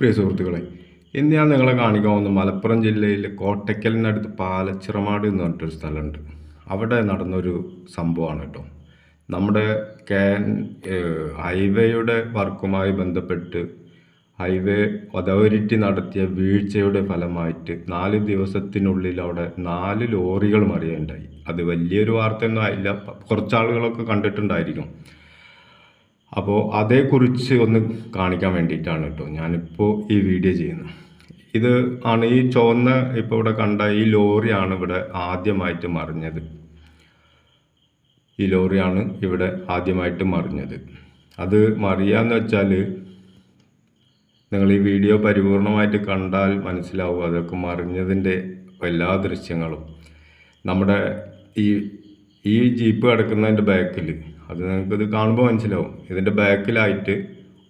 പ്രിയ സുഹൃത്തുക്കളെ ഇന്ന് ഞാൻ നിങ്ങളെ കാണിക്കാൻ പോകുന്ന മലപ്പുറം ജില്ലയിൽ കോട്ടയ്ക്കലിനടുത്ത് പാലച്ചിറമാട് എന്ന് പറഞ്ഞിട്ടൊരു സ്ഥലമുണ്ട്. അവിടെ നടന്നൊരു സംഭവമാണ് കേട്ടോ. നമ്മുടെ കേൻ ഹൈവേയുടെ വർക്കുമായി ബന്ധപ്പെട്ട് ഹൈവേ അതോറിറ്റി നടത്തിയ വീഴ്ചയുടെ ഫലമായിട്ട് നാല് ദിവസത്തിനുള്ളിൽ അവിടെ നാല് ലോറികൾ മറിയുണ്ടായി അത് വലിയൊരു വാർത്തയൊന്നും ആയില്ല. കുറച്ചാളുകളൊക്കെ കണ്ടിട്ടുണ്ടായിരിക്കും. അപ്പോൾ അതേക്കുറിച്ച് ഒന്ന് കാണിക്കാൻ വേണ്ടിയിട്ടാണ് കേട്ടോ ഞാനിപ്പോൾ ഈ വീഡിയോ ചെയ്യുന്നത്. ഇത് ആണ് ഈ ചുവന്ന ഇപ്പോൾ ഇവിടെ കണ്ട ഈ ലോറിയാണ് ഇവിടെ ആദ്യമായിട്ട് മറിഞ്ഞത്. ഈ ലോറിയാണ് ഇവിടെ ആദ്യമായിട്ട് മറിഞ്ഞത്. അത് മറിയാന്ന് വെച്ചാൽ നിങ്ങൾ ഈ വീഡിയോ പരിപൂർണമായിട്ട് കണ്ടാൽ മനസ്സിലാവും അതൊക്കെ മറിഞ്ഞതിന്റെ എല്ലാ ദൃശ്യങ്ങളും. നമ്മുടെ ഈ ഈ ജീപ്പ് കിടക്കുന്നതിന്റെ ബാക്കിൽ അത് നിങ്ങൾക്കിത് കാണുമ്പോൾ മനസ്സിലാവും. ഇതിന്റെ ബാക്കിലായിട്ട്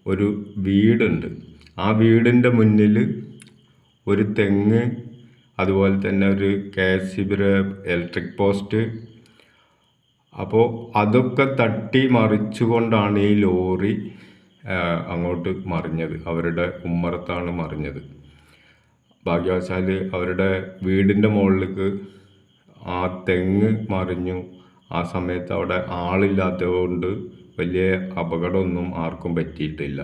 ഒരു വീടുണ്ട്. ആ വീടിന്റെ മുന്നിൽ ഒരു തെങ്ങ് അതുപോലെ തന്നെ ഒരു കെ എസ് ഇലക്ട്രിക് പോസ്റ്റ്. അപ്പോൾ അതൊക്കെ തട്ടി മറിച്ചുകൊണ്ടാണ് ഈ ലോറി അങ്ങോട്ട് മറിഞ്ഞത്. അവരുടെ ഉമ്മറത്താണ് മറിഞ്ഞത്. ഭാഗ്യവശാൽ അവരുടെ വീടിന്റെ മുകളിലേക്ക് ആ തെങ്ങ് മറിഞ്ഞു. ആ സമയത്ത് അവിടെ ആളില്ലാത്തതുകൊണ്ട് വലിയ അപകടമൊന്നും ആർക്കും പറ്റിയിട്ടില്ല.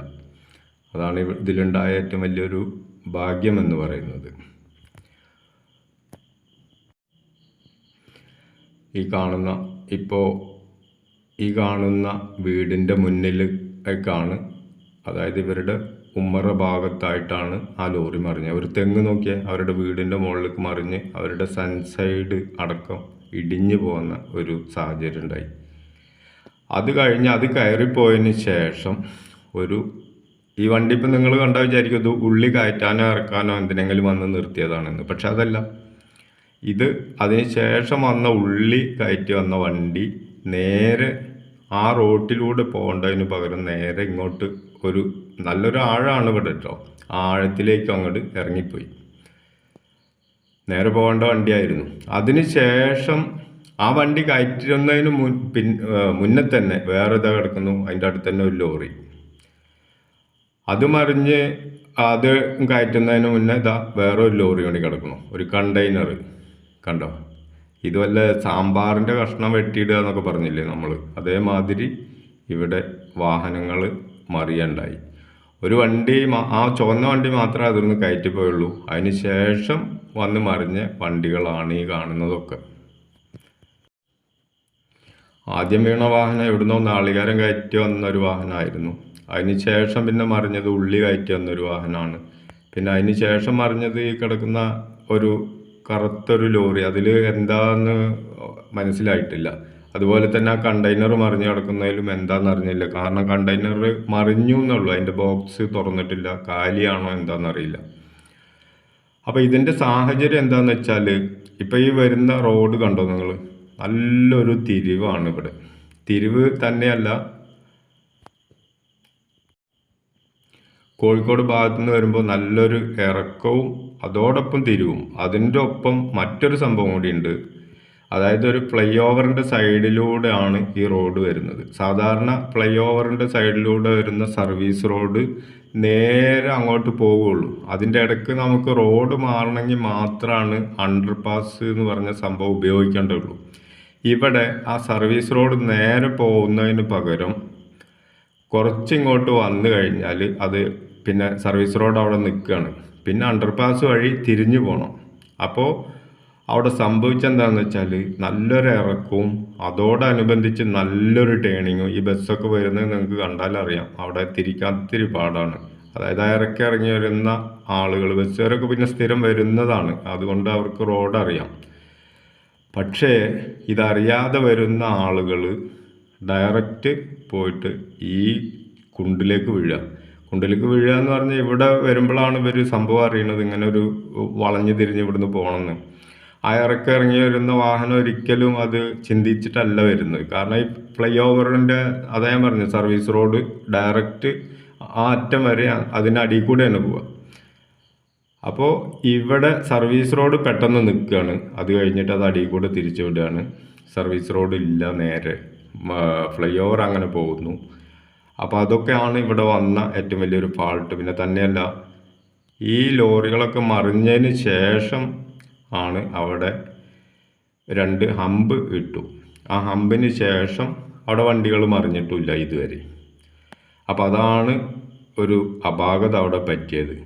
അതാണ് ഇതിലുണ്ടായ ഏറ്റവും വലിയൊരു ഭാഗ്യമെന്ന് പറയുന്നത്. ഈ കാണുന്ന ഇപ്പോൾ ഈ കാണുന്ന വീടിന്റെ മുന്നിലേക്കാണ് അതായത് ഇവരുടെ ഉമ്മറ ഭാഗത്തായിട്ടാണ് ആ ലോറി മറിഞ്ഞത്. ഒരു തെങ്ങ് നോക്കിയാൽ അവരുടെ വീടിന്റെ മുകളിലേക്ക് മറിഞ്ഞ് അവരുടെ സൺസൈഡ് അടക്കം ഇടിഞ്ഞു പോകുന്ന ഒരു സാഹചര്യം ഉണ്ടായി. അത് കഴിഞ്ഞ് അത് കയറിപ്പോയതിന് ശേഷം ഒരു ഈ വണ്ടി ഇപ്പം നിങ്ങൾ കണ്ടാൽ വിചാരിക്കും ഇത് ഉള്ളി കയറ്റാനോ ഇറക്കാനോ എന്തിനെങ്കിലും വന്ന് നിർത്തിയതാണെന്ന്. പക്ഷെ അതല്ല. ഇത് അതിന് ശേഷം വന്ന ഉള്ളി കയറ്റി വന്ന വണ്ടി നേരെ ആ റോട്ടിലൂടെ പോകേണ്ടതിന് പകരം നേരെ ഇങ്ങോട്ട് ഒരു നല്ലൊരു ആഴമാണ് ഇവിടെ കേട്ടോ. ആഴത്തിലേക്ക് അങ്ങോട്ട് ഇറങ്ങിപ്പോയി. നേരെ പോകേണ്ട വണ്ടിയായിരുന്നു. അതിന് ശേഷം ആ വണ്ടി കയറ്റുന്നതിന് മുൻ പിൻ മുന്നേ തന്നെ വേറെ ഇതാ കിടക്കുന്നു. അതിന്റെ അടുത്ത് തന്നെ ഒരു ലോറി. അത് മറിഞ്ഞ് അത് കയറ്റുന്നതിന് മുന്നേ ഇതാ വേറെ ഒരു ലോറി കൂടി കിടക്കുന്നു. ഒരു കണ്ടെയ്നർ കണ്ടോ? ഇത് വല്ല സാമ്പാറിന്റെ കഷ്ണം വെട്ടിയിടുക എന്നൊക്കെ പറഞ്ഞില്ലേ നമ്മൾ അതേമാതിരി ഇവിടെ വാഹനങ്ങൾ മറിയണ്ടായി. ഒരു വണ്ടി ആ ചുവന്ന വണ്ടി മാത്രമേ അതിൽ കയറ്റി കയറ്റിപ്പോയുള്ളൂ. അതിന് ശേഷം വന്ന് മറിഞ്ഞ വണ്ടികളാണ് ഈ കാണുന്നതൊക്കെ. ആദ്യം വീണ വാഹനം എവിടുന്നോ നാളികാരം കയറ്റി വന്നൊരു വാഹനമായിരുന്നു അതിന് ശേഷം പിന്നെ മറിഞ്ഞത് ഉള്ളി കയറ്റി വന്നൊരു വാഹനമാണ് പിന്നെ അതിന് ശേഷം മറിഞ്ഞത് ഈ കിടക്കുന്ന ഒരു കറുത്തൊരു ലോറി. അതിൽ എന്താന്ന് മനസ്സിലായിട്ടില്ല. അതുപോലെ തന്നെ ആ കണ്ടെയ്നർ മറിഞ്ഞു കിടക്കുന്നതിലും എന്താണെന്ന് അറിഞ്ഞില്ല. കാരണം കണ്ടെയ്നർ മറിഞ്ഞു എന്നുള്ളൂ. അതിന്റെ ബോക്സ് തുറന്നിട്ടില്ല. കാലിയാണോ എന്താണെന്നറിയില്ല അപ്പോൾ ഇതിന്റെ സാഹചര്യം എന്താണെന്ന് വെച്ചാൽ ഇപ്പോൾ ഈ വരുന്ന റോഡ് കണ്ടോ നിങ്ങൾ നല്ലൊരു തിരിവാണ് ഇവിടെ. തിരിവ് തന്നെയല്ല. കോഴിക്കോട് ഭാഗത്തു നിന്ന് വരുമ്പോൾ നല്ലൊരു ഇറക്കവും അതോടൊപ്പം തിരിവും. അതിന്റെ ഒപ്പം മറ്റൊരു സംഭവം കൂടിയുണ്ട്. അതായത് ഒരു ഫ്ലൈ ഓവറിന്റെ സൈഡിലൂടെയാണ് ഈ റോഡ് വരുന്നത്. സാധാരണ ഫ്ലൈ ഓവറിന്റെ സൈഡിലൂടെ വരുന്ന സർവീസ് റോഡ് നേരെ അങ്ങോട്ട് പോവുകയുള്ളൂ അതിന്റെ ഇടയ്ക്ക് നമുക്ക് റോഡ് മാറണമെങ്കിൽ മാത്രമാണ് അണ്ടർ പാസ് എന്ന് പറഞ്ഞ സംഭവം ഉപയോഗിക്കേണ്ടതുള്ളൂ. ഇവിടെ ആ സർവീസ് റോഡ് നേരെ പോകുന്നതിന് പകരം കുറച്ചിങ്ങോട്ട് വന്നു കഴിഞ്ഞാൽ അത് പിന്നെ സർവീസ് റോഡ് അവിടെ നിൽക്കുകയാണ്. പിന്നെ അണ്ടർ പാസ് വഴി തിരിഞ്ഞു പോകണം. അപ്പോൾ അവിടെ സംഭവിച്ചെന്താണെന്ന് വെച്ചാൽ നല്ലൊരു ഇറക്കവും അതോടനുബന്ധിച്ച് നല്ലൊരു ടേണിങ്ങും ഈ ബസ്സൊക്കെ വരുന്നത് നിങ്ങൾക്ക് കണ്ടാലറിയാം അവിടെ തിരിക്കാൻ ഇത്തിരി പാടാണ്. അതായത് ഇറക്കി ഇറങ്ങി വരുന്ന ആളുകൾ ബസ്സുകാരൊക്കെ പിന്നെ സ്ഥിരം വരുന്നതാണ്. അതുകൊണ്ട് അവർക്ക് റോഡ് അറിയാം. പക്ഷേ ഇതറിയാതെ വരുന്ന ആളുകൾ ഡയറക്റ്റ് പോയിട്ട് ഈ കുണ്ടിലേക്ക് വീഴുക. കുണ്ടിലേക്ക് വീഴുക എന്ന് പറഞ്ഞാൽ ഇവിടെ വരുമ്പോഴാണ് ഇവർ സംഭവം അറിയണത്. ഇങ്ങനെ ഒരു വളഞ്ഞു തിരിഞ്ഞ് ഇവിടുന്ന് പോകണമെന്ന് ആ ഇറക്കം ഇറങ്ങി വരുന്ന വാഹനം ഒരിക്കലും അത് ചിന്തിച്ചിട്ടല്ല വരുന്നത്. കാരണം ഈ ഫ്ലൈ ഓവറിന്റെ അതാ ഞാൻ പറഞ്ഞു സർവീസ് റോഡ് ഡയറക്റ്റ് ആ അറ്റം വരെ അതിനടിയിൽ കൂടെയാണ് പോവുക. അപ്പോൾ ഇവിടെ സർവീസ് റോഡ് പെട്ടെന്ന് നിൽക്കുകയാണ്. അത് കഴിഞ്ഞിട്ട് അത് അടിയിൽ കൂടെ തിരിച്ചു വിടുകയാണ്. സർവീസ് റോഡ് ഇല്ല നേരെ. ഫ്ലൈ ഓവർ അങ്ങനെ പോകുന്നു. അപ്പോൾ അതൊക്കെയാണ് ഇവിടെ വന്ന ഏറ്റവും വലിയൊരു ഫാൾട്ട് പിന്നെ തന്നെയല്ല ഈ ലോറികളൊക്കെ മറിഞ്ഞതിന് ശേഷം ആണ് അവിടെ രണ്ട് ഹമ്പ് ഇട്ടു. ആ ഹമ്പിന് ശേഷം അവിടെ വണ്ടികൾ മറിഞ്ഞിട്ടില്ല ഇതുവരെ. അപ്പോൾ അതാണ് ഒരു അപാകത അവിടെ പറ്റിയത്.